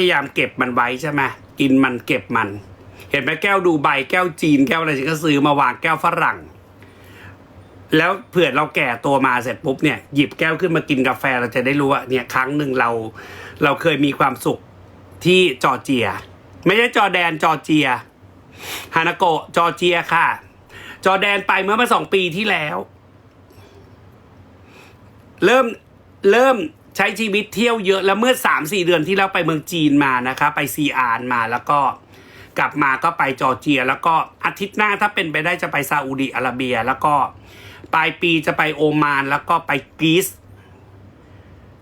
พยายามเก็บมันไว้ใช่ไหมกินมันเก็บมัน เห็นไหมแก้วดูใบแก้วจีนแก้วอะไรฉันก็ซื้อมาวางแก้วฝรั่ง แล้วเผื่อเราแก่ตัวมาเสร็จปุ๊บเนี่ยหยิบแก้วขึ้นมากินกาแฟเราจะได้รู้ว่าเนี่ยครั้งหนึ่งเรา เราเคยมีความสุขที่จอร์เจีย ไม่ใช่จอแดนจอร์เจียฮานาโกะจอร์เจียค่ะ จอแดนไปเมื่อมาสองปีที่แล้ว เริ่มเริ่ม ใช้ชีวิตเที่ยวเยอะแล้วเมื่อสามสี่เดือนที่แล้วไปเมืองจีนมานะคะ ไปซีอานมาแล้วก็กลับมาก็ไปจอร์เจีย แล้วก็อาทิตย์หน้าถ้าเป็นไปได้จะไปซาอุดิอาระเบีย แล้วก็ปลายปีจะไปโอมานแล้วก็ไปกรีซ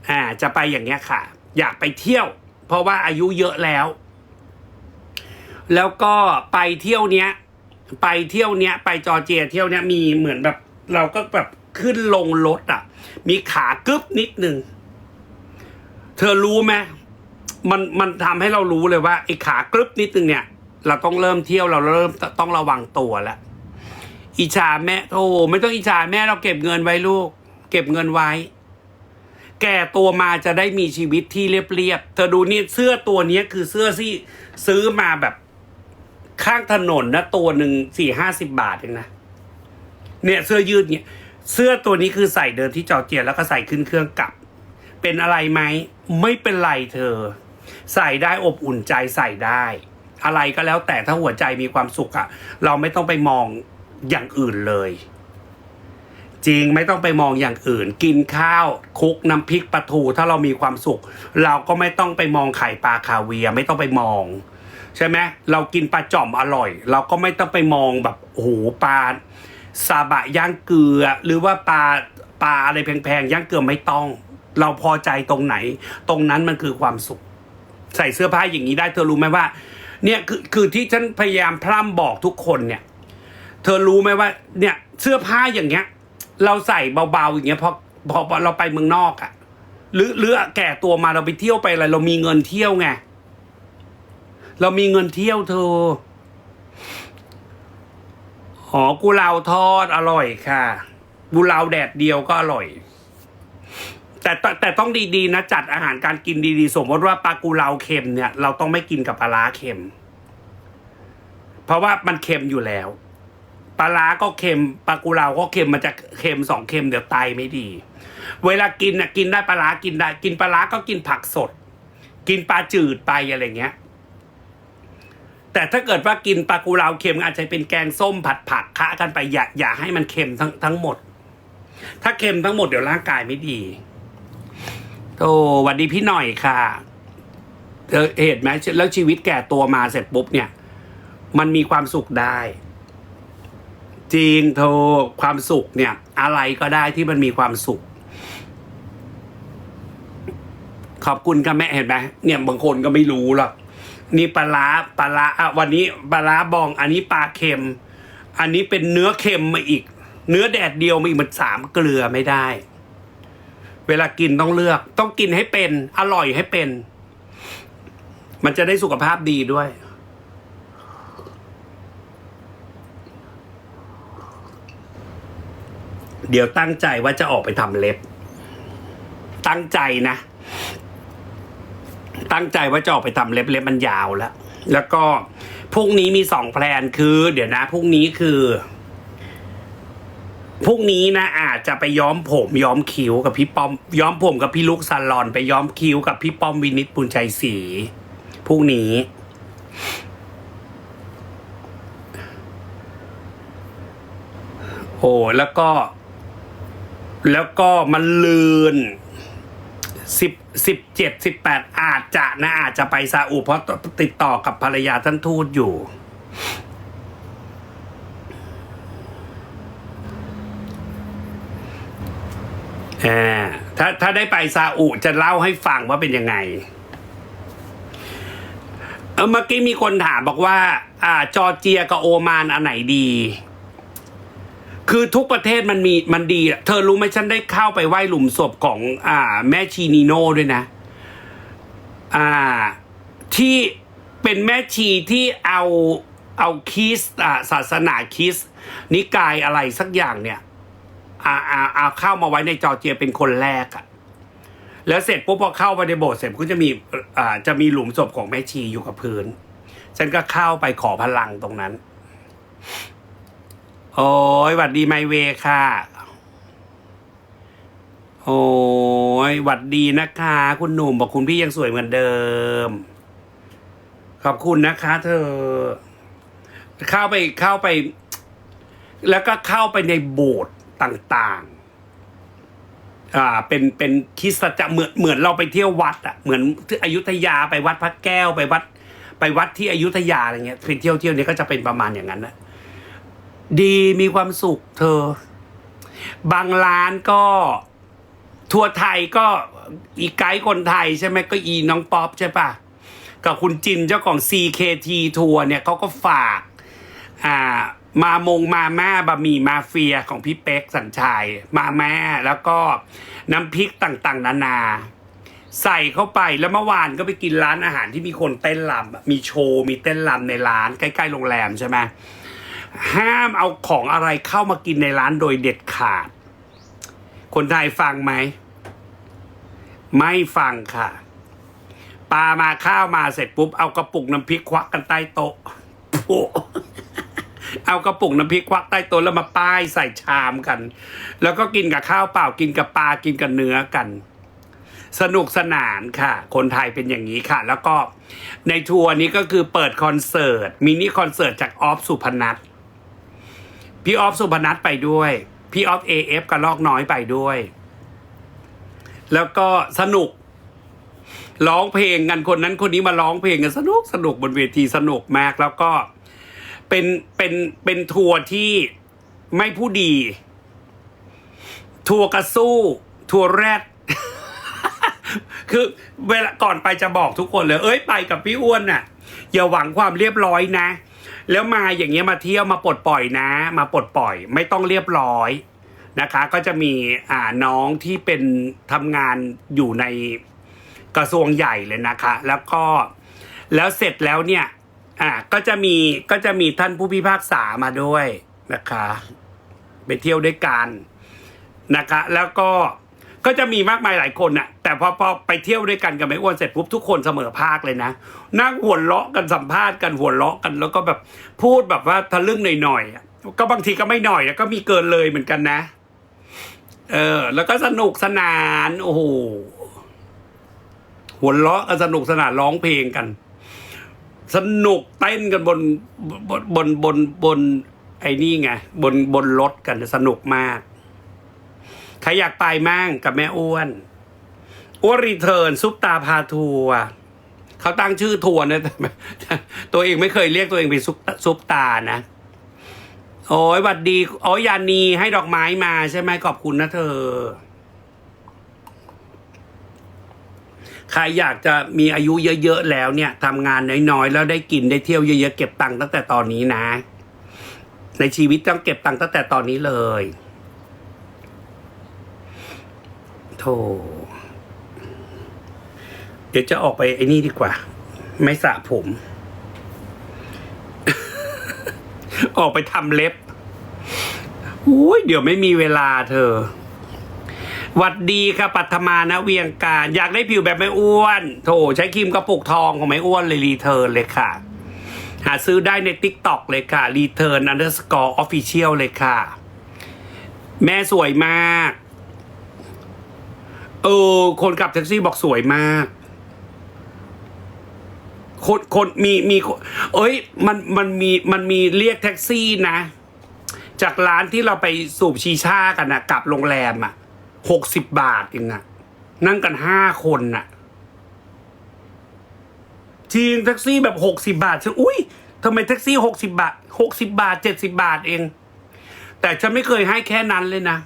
อ่าจะไปอย่างเงี้ยค่ะ อยากไปเที่ยว เพราะว่าอายุเยอะแล้ว แล้วก็ไปเที่ยวเนี้ย ไปเที่ยวเนี้ย ไปจอร์เจียเที่ยวเนี้ยมีเหมือนแบบ เราก็แบบขึ้นลงรถอะ มีขากึบนิดนึง เธอรู้ไหมมันมันทำให้เรารู้เลยว่าไอ้ขากรึบนิดนึงเนี่ย เราต้องเริ่มเที่ยวเราเริ่มต้องระวังตัวแล้วอิจฉาแม่โธ่ไม่ต้องอิจฉาแม่เราเก็บเงินไว้ลูก เก็บเงินไว้ แก่ตัวมาจะได้มีชีวิตที่เรียบๆเธอดูนี่เสื้อตัวนี้คือเสื้อที่ซื้อมาแบบข้างถนนนะตัวหนึ่งสี่ห้าสิบบาทเองนะเนี่ยเสื้อยืดเนี่ย เสื้อตัวนี้คือใส่เดินที่จอร์เจียแล้วก็ใส่ขึ้นเครื่องกลับ เป็นอะไรไหม ไม่เป็นไรเธอ ใส่ได้อบอุ่นใจใส่ได้ อะไรก็แล้วแต่ถ้าหัวใจมีความสุขอะเราไม่ต้องไปมองอย่างอื่นเลย จริงไม่ต้องไปมองอย่างอื่น กินข้าวคุกน้ำพริกปลาทูถ้าเรามีความสุข เราก็ไม่ต้องไปมองไข่ปลาคาเวียไม่ต้องไปมองใช่ไหมเรากินปลาจ่อมอร่อย เราก็ไม่ต้องไปมองแบบโอ้โหปลาซาบะย่างเกลือ หรือว่าปลาปลาอะไรแพงๆย่างเกลือไม่ต้อง เราพอใจตรงไหน ตรงนั้นมันคือความสุข ใส่เสื้อผ้าอย่างนี้ได้ เธอรู้ไหมว่า เนี่ยคือคือที่ฉันพยายามพร่ำบอกทุกคนเนี่ย เธอรู้ไหมว่า เนี่ยเสื้อผ้าอย่างเงี้ย เราใส่เบาๆอย่างเงี้ยพอพอพอเราไปเมืองนอกอะหรือหรือแก่ตัวมาเราไปเที่ยวไปอะไรเรามีเงินเที่ยวไงเรามีเงินเที่ยวเธอหอกุเลาทอดอร่อยค่ะกุเลาแดดเดียวก็อร่อย แต่แต่ต้องดีๆนะจัดอาหารการกินดีๆ สมมติว่าปลากุเลาเค็มเนี่ย เราต้องไม่กินกับปลาร้าเค็ม เพราะว่ามันเค็มอยู่แล้วปลาร้าก็เค็มปลากุเลาก็เค็มมันจะเค็มสองเค็มเดี๋ยวไตไม่ดี เวลากินน่ะกินได้ปลาร้ากินได้ กินปลาร้าก็กินผักสด กินปลาจืดไปอะไรเงี้ย แต่ถ้าเกิดว่ากินปลากุเลาเค็มอาจจะเป็นแกงส้มผัดผักคะกันไปอย่าอย่าให้มันเค็มทั้งทั้งหมด ถ้าเค็มทั้งหมดเดี๋ยวร่างกายไม่ดี โอ้วัดดีพี่หน่อยค่ะเธอเห็นไหมแล้วชีวิตแก่ตัวมาเสร็จปุ๊บเนี่ย มันมีความสุขได้ จริงโทความสุขเนี่ย อะไรก็ได้ที่มันมีความสุข ขอบคุณค่ะแม่เห็นไหมเนี่ยบางคนก็ไม่รู้หรอกนี่ปลาร้าปลาร้าอะวันนี้ปลาร้าบอง อันนี้ปลาเค็ม อันนี้เป็นเนื้อเค็มมาอีก เนื้อแดดเดียวมาอีกมันสามเกลือไม่ได้ เวลากินต้องเลือก ต้องกินให้เป็น อร่อยให้เป็น มันจะได้สุขภาพดีด้วย เดี๋ยวตั้งใจว่าจะออกไปทำเล็บ ตั้งใจนะ ตั้งใจว่าจะออกไปทำเล็บเล็บมันยาวแล้ว แล้วก็พรุ่งนี้มีสองแพลนคือ เดี๋ยวนะพรุ่งนี้คือ พรุ่งนี้นะอาจจะไปย้อมผมย้อมคิ้วกับพี่ป้อม ย้อมผมกับพี่ลูกซาลอน ไปย้อมคิ้วกับพี่ป้อมวินิตปุญชัยศรีพรุ่งนี้ โอ้แล้วก็ แล้วก็มันลืนสิบสิบเจ็ดสิบแปดอาจจะนะอาจจะไปซาอุเพราะติดต่อกับภรรยาท่านทูตอยู่ อ่าถ้าถ้าได้ไปซาอุจะเล่าให้ฟังว่าเป็นยังไงเออเมื่อกี้มีคนถามบอกว่า อ่า จอร์เจียกับโอมานอันไหนดี คือทุกประเทศมันมีมันดี เธอรู้ไหมฉันได้เข้าไปไหว้หลุมศพของ อ่า แม่ชีนีโน่ด้วยนะ อ่า ที่เป็นแม่ชีที่เอาเอาคิสอ่าศาสนาคิส นิกายอะไรสักอย่างเนี่ย อาอาเอาเข้ามาไว้ในจอร์เจียเป็นคนแรกอะแล้วเสร็จปุ๊บพอเข้าไปในโบสถ์เสร็จก็จะมีอ่าจะมีหลุมศพของแม่ชีอยู่กับพื้น ฉันก็เข้าไปขอพลังตรงนั้น โอ้ยหวัดดีไมเวค่ะ โอ้ยหวัดดีนะคะ คุณหนุ่มบอกคุณพี่ยังสวยเหมือนเดิม ขอบคุณนะคะ เธอ เข้าไปเข้าไป แล้วก็เข้าไปในโบสถ์ ต่างๆ อ่า เป็น เป็นคริสตจักรเหมือน เหมือนเราไปเที่ยววัดอะเหมือนที่อยุธยาไปวัดพระแก้วไปวัด ไปวัดที่อยุธยาอะไรเงี้ยไปเที่ยวเที่ยวนี้ก็จะเป็นประมาณอย่างนั้นนะดีมีความสุขเธอ บางร้านก็ทัวร์ไทยก็อีไกด์คนไทยใช่ไหมก็อีน้องป๊อปใช่ปะกับคุณจินเจ้าของ CKT ทัวร์เนี่ยเขาก็ฝาก อ่า มามงมาม่าบะหมี่มาเฟียของพี่เป๊กสัญชัย มาแม่แล้วก็น้ำพริกต่างๆ นานา ใส่เข้าไปแล้วเมื่อวานก็ไปกินร้านอาหารที่มีคนเต้นรำมีโชว์มีเต้นรำในร้านใกล้ๆโรงแรมใช่ไหมห้ามเอาของอะไรเข้ามากินในร้านโดยเด็ดขาด คนไทยฟังไหม ไม่ฟังค่ะปลามาข้าวมาเสร็จปุ๊บเอากระปุกน้ำพริกควักกันใต้โต๊ะโอ้ เอากระปุกน้ำพริกควักใต้โต๊ะแล้วมาป้ายใส่ชามกัน แล้วก็กินกับข้าวเปล่ากินกับปลากินกับเนื้อกัน สนุกสนานค่ะ คนไทยเป็นอย่างนี้ค่ะ แล้วก็ในทัวร์นี้ก็คือเปิดคอนเสิร์ตมินิคอนเสิร์ตจากออฟสุพนัทพี่ออฟสุพนัทไปด้วย พี่ออฟเอฟกระลอกน้อยไปด้วย แล้วก็สนุกร้องเพลงกันคนนั้นคนนี้มาร้องเพลงกันสนุกสนุกบนเวทีสนุกมากแล้วก็ เป็นเป็นเป็นทัวร์ที่ไม่ผู้ดี ทัวร์กระสู้ ทัวร์แรด คือเวลาก่อนไปจะบอกทุกคนเลย เอ้ยไปกับพี่อ้วนน่ะ อย่าหวังความเรียบร้อยนะ แล้วมาอย่างเงี้ยมาเที่ยวมาปลดปล่อยนะ มาปลดปล่อย ไม่ต้องเรียบร้อยนะคะ ก็จะมีอ่าน้องที่เป็นทำงานอยู่ในกระทรวงใหญ่เลยนะคะ แล้วก็แล้วเสร็จแล้วเนี่ย อ่าก็จะมีก็จะมีท่านผู้พิพากษามาด้วยนะคะ ไปเที่ยวด้วยกันนะคะ แล้วก็ก็จะมีมากมายหลายคนน่ะ แต่พอพอไปเที่ยวด้วยกันกับไม่อ้วนเสร็จปุ๊บทุกคนเสมอภาคเลยนะนั่งหัวเราะกันสัมภาษณ์กันหัวเราะกัน แล้วก็แบบพูดแบบว่าทะลึ่งหน่อยๆอะก็บางทีก็ไม่หน่อยก็มีเกินเลยเหมือนกันนะ เออ แล้วก็สนุกสนาน โอ้โหหัวเราะกันสนุกสนานร้องเพลงกัน สนุกเต้นกันบนบนบนบนบนไอ้นี่ไงบนบนรถกันสนุกมาก ใครอยากไปมั่งกับแม่อ้วนอ้วนรีเทิร์นซุปตาพาทัวร์เขาตั้งชื่อทัวร์นะแต่ตัวเองไม่เคยเรียกตัวเองเป็นซุปซุปตานะ โอ้ยหวัดดี โอ้ยยานีให้ดอกไม้มาใช่ไหมขอบคุณนะเธอ ใครอยากจะมีอายุเยอะๆแล้วเนี่ยทำงานน้อยๆ แล้วได้กินได้เที่ยวเยอะๆเก็บตังค์ตั้งแต่ตอนนี้นะ ในชีวิตต้องเก็บตังค์ตั้งแต่ตอนนี้เลยโธ่เดี๋ยวจะออกไปไอ้นี่ดีกว่า ไม่สระผม ออกไปทำเล็บอุ้ยเดี๋ยวไม่มีเวลาเธอ หวัดดีค่ะปัทมานะเวียงการ อยากได้ผิวแบบไม่อ้วน โถใช้ครีมกระปุกทองของไม่อ้วนเลยรีเทิร์นเลยค่ะ หาซื้อได้ใน t ิ k t o k เลยค่ะรีเทิร์น underscore official เลยค่ะ แม่สวยมาก เออ คนขับแท็กซี่บอกสวยมากคนคนมีมีเอ้ยมันมันมีมันมีเรียกแท็กซี่นะ จากร้านที่เราไปสูบชีชากันนะกลับโรงแรมอะ หกสิบบาทเองอะนั่งกันห้าคนน่ะจริงแท็กซี่แบบหกสิบาทฉันอุ้ยทำไมแท็กซี่หกสิบาทหกสิบาทเจ็ดสิบาทเอง แต่ฉันไม่เคยให้แค่นั้นเลยนะ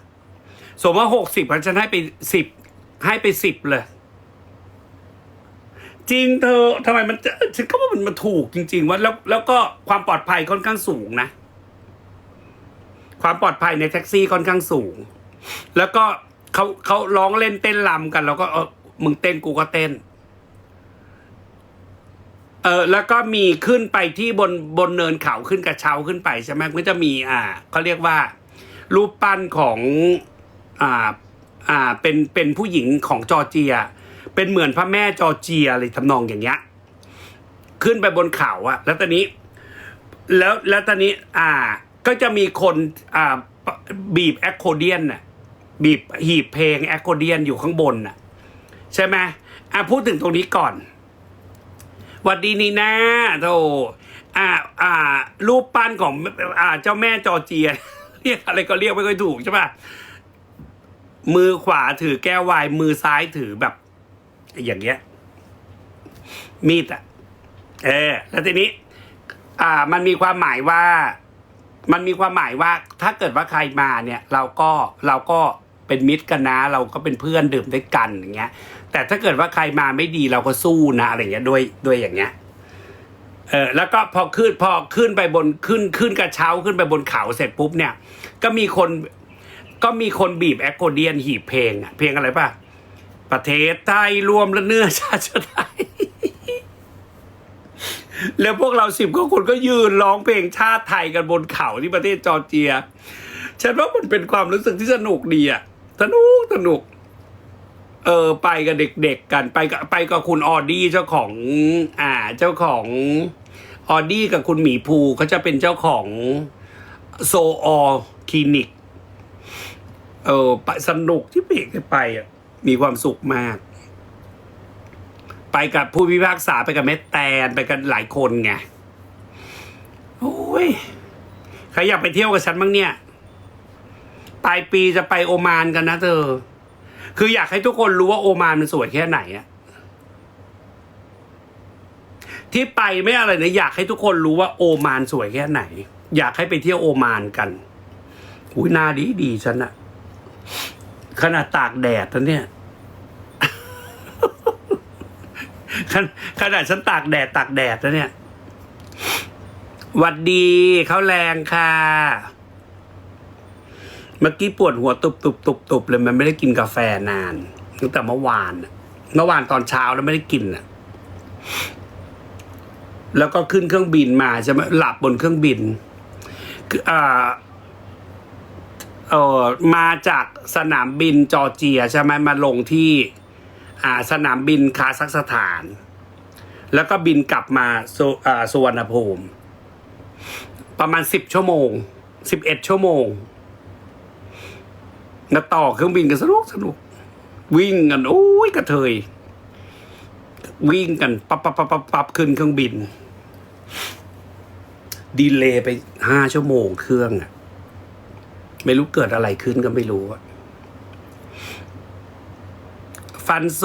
สมมติว่าหกสิบฉันให้ไปสิบให้ไปสิบเลย จริงเธอทำไมมันฉันก็ว่ามันมันถูกจริง ๆว่าแล้วแล้วก็ความปลอดภัยค่อนข้างสูงนะ ความปลอดภัยในแท็กซี่ค่อนข้างสูง แล้วก็ เขาเขาร้องเล่นเต้นรำกัน แล้วก็เออมึงเต้นกูก็เต้น เออแล้วก็มีขึ้นไปที่บนบนเนินเขาขึ้นกระเช้าขึ้นไปใช่ไหมก็จะมี อ่าเขาเรียกว่า รูปปั้นของอ่าอ่าเป็นเป็นผู้หญิงของจอร์เจีย เป็นเหมือนพระแม่จอร์เจียอะไรทำนองอย่างเงี้ยขึ้นไปบนเขาอะแล้วตอนนี้ แล้วแล้วตอนนี้ อ่า ก็จะมีคนอ่าบีบแอคโคเดียนน่ะ บีบหีบเพลงแอคโคเดียนอยู่ข้างบนน่ะ ใช่ไหมอะพูดถึงตรงนี้ก่อนวัดดีนีน่าโธ่อ่าอ่า รูปปั้นของอ่าเจ้าแม่จอเจียเรียกอะไรก็เรียกไม่ค่อยถูกใช่ปะมือขวาถือแก้ววายมือซ้ายถือแบบ อย่างเงี้ย มีดอะ เออ แล้วทีนี้ อ่า มันมีความหมายว่า มันมีความหมายว่า ถ้าเกิดว่าใครมาเนี่ย เราก็เราก็ เป็นมิตรกันนะ เราก็เป็นเพื่อนดื่มด้วยกันอย่างเงี้ย แต่ถ้าเกิดว่าใครมาไม่ดีเราก็สู้นะอะไรเงี้ยด้วยด้วยอย่างเงี้ยเออแล้วก็พอขึ้นพอขึ้นไปบนขึ้นขึ้นกระเช้าขึ้นไปบนเขาเสร็จปุ๊บเนี่ย ก็มีคนก็มีคนบีบแอคโคเดียนหีบเพลงอะเพลงอะไรป่ะ ประเทศไทยรวมและเนื้อชาติไทย แล้วพวกเราสิบก็คนก็ยืนร้องเพลงชาติไทยกันบนเขาที่ประเทศจอร์เจีย ฉันว่ามันเป็นความรู้สึกที่สนุกดีอะ สนุกสนุก เออ ไปกับเด็กๆกันไปกับไปกับคุณออดี้เจ้าของ อ่า เจ้าของออดี้กับคุณหมีภูเขาจะเป็นเจ้าของโซออคลินิก เออไปสนุกที่เบรกไปอะ มีความสุขมาก ไปกับผู้พิพากษาไปกับเมตแตนไปกันหลายคนไง โอ้ย ใครอยากไปเที่ยวกับฉันบ้างเนี่ย ปลายปีจะไปโอมานกันนะเธอ คืออยากให้ทุกคนรู้ว่าโอมานมันสวยแค่ไหนอะที่ไปไม่อะไรนะอยากให้ทุกคนรู้ว่าโอมานสวยแค่ไหน อยากให้ไปเที่ยวโอมานกันอุ้ยนาดีดีฉันอะขนาดตากแดดนะเนี่ยขนาดฉันตากแดดตากแดดแล้วเนี่ยหวัดดีเขาแรงค่ะ เมื่อกี้ปวดหัวตุบตุบตุบตุบเลยมันไม่ได้กินกาแฟนานตั้งแต่เมื่อวานเมื่อวานตอนเช้าแล้วไม่ได้กินอะ แล้วก็ขึ้นเครื่องบินมาใช่ไหมหลับบนเครื่องบินคืออ่าเออมาจากสนามบินจอร์เจียใช่ไหมมาลงที่อ่าสนามบินคาซัคสถาน แล้วก็บินกลับมาสุอ่าสุวรรณภูมิ ประมาณสิบชั่วโมงสิบเอ็ดชั่วโมง แล้วต่อเครื่องบินกันสนุกสนุก วิ่งกันโอ้ยกระเทย วิ่งกันปับปับปับปับปับขึ้นเครื่องบิน ดีเลย์ไปห้าชั่วโมงเครื่องอะไม่รู้เกิดอะไรขึ้นก็ไม่รู้อะฟันส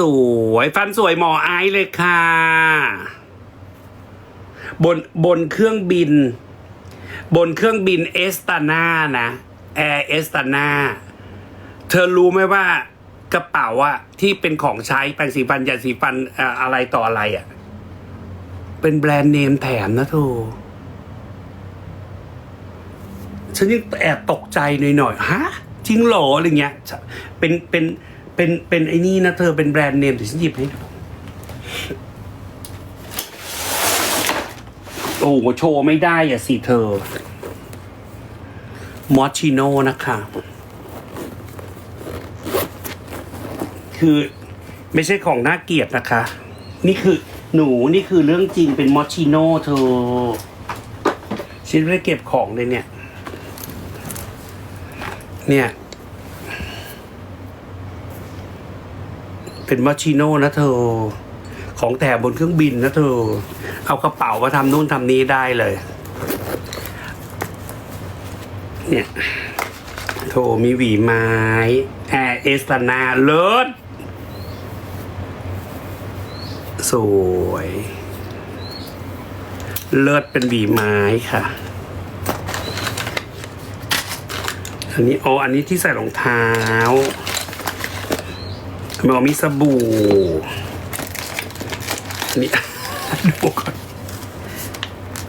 วย ฟันสวยหมอไอซ์เลยค่ะ บนบนเครื่องบิน บนเครื่องบินเอสตานานะแอร์เอสตานา ธอรู้ไหมว่ากระเป๋าอะที่เป็นของใช้แปรงสีฟันยาสีฟันอะไรต่ออะไรอะเป็นแบรนด์เนมแถมนะทูฉันยังแอบตกใจหน่อยๆฮะจริงเหรออะไรเงี้ยเป็นเป็นเป็นเป็นไอ้นี่นะเธอเป็นแบรนด์เนมเดี๋ยวฉันหยิบให้ดูโอ้โหโชว์ไม่ได้อะสิเธอมอชิโนนะคะ คือ ไม่ใช่ของน่าเกลียดนะคะ นี่คือหนูนี่คือเรื่องจริงเป็นมอชชิโนเธอฉันไม่ได้เก็บของเลยเนี่ย เนี่ย เป็นมอชชิโนนะเธอ ของแถมบนเครื่องบินนะเธอ เอากระเป๋ามาทำนู่นทำนี้ได้เลย เนี่ยโถมีหวีไม้ แอร์เอสตานาเลิศ สวย เลิศเป็นหวีไม้ค่ะ อันนี้อ๋ออันนี้ที่ใส่รองเท้ามันมีสบู่นนี้ดูก่อน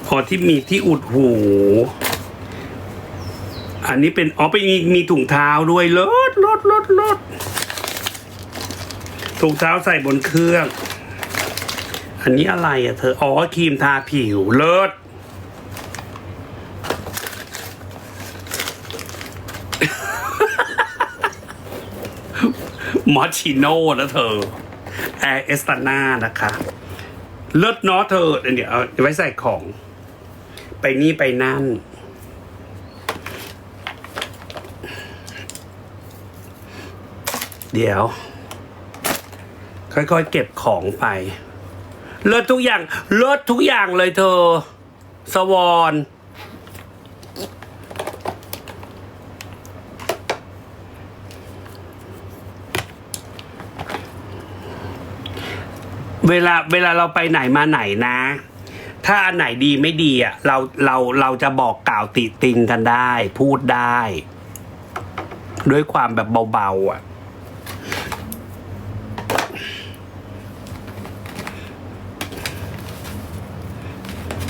อ๋อที่มีที่อุดหู อันนี้เป็นอ๋อเป็นมีมีถุงเท้าด้วยลดลดลดลดถุงเท้าใส่บนเครื่อง อันนี้อะไรอะเธอ อ๋อครีมทาผิวเลิศมอชิโน่นะเธอ แอร์เอสตาน่านะคะ เลิศเนาะเธอ เดี๋ยวเอาไว้ใส่ของ ไปนี่ไปนั่น เดี๋ยว ค่อยๆ เก็บของไป เลิศทุกอย่างเลิศทุกอย่างเลยเธอ สวอนเวลาเวลาเราไปไหนมาไหนนะ ถ้าอันไหนดีไม่ดีอะเราเราเราจะบอกกล่าวติติงกันได้ พูดได้ ด้วยความแบบเบาๆอะ